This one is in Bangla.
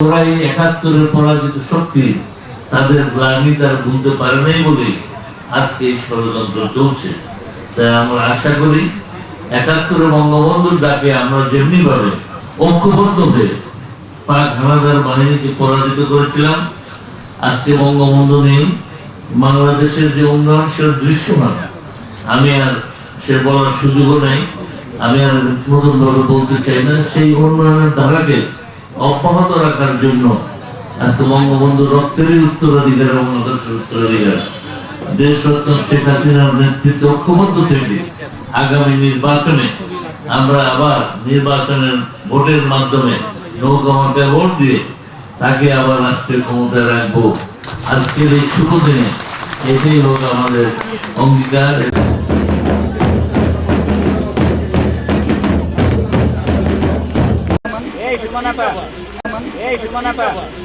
ওরা এই একাত্তরের পরাজিত শক্তি তাদের গ্লানি তারা ভুলতে পারে নাই বলে আজকে এই ষড়যন্ত্র চলছে। তাই আমরা আশা করি একাত্তরে বঙ্গবন্ধুর ডাকে আমরা যেমনি ভাবে ঐক্যবদ্ধ হয়ে পাক হানাদার বাহিনীকে পরাজিত করেছিলাম, আজকে বঙ্গবন্ধু নেই। বাংলাদেশের যে উন্নয়নশীল দৃশ্যমান, আমি আর সে বলার সুযোগও নাই, আমি আর নতুন ভাবে বলতে চাই না, সেই উন্নয়নের ধারাকে অব্যাহত রাখার জন্য আজকে বঙ্গবন্ধু রক্তেরই উত্তরাধিকার এবং আদর্শের উত্তরাধিকার। দেশরত্ন শেখ হাসিনার নেতৃত্বে ঐক্যবদ্ধ থেকে আগামী নির্বাচনে আমরা আবার নির্বাচনের ভোটের মাধ্যমে নৌকামাকে ভোট দিয়ে তাকে আবার রাষ্ট্রীয় ক্ষমতায় রাখব। আজকের এই শুভ দিনে এটাই হোক আমাদের অঙ্গীকার। Ei, Jumanapá! Ei, Jumanapá!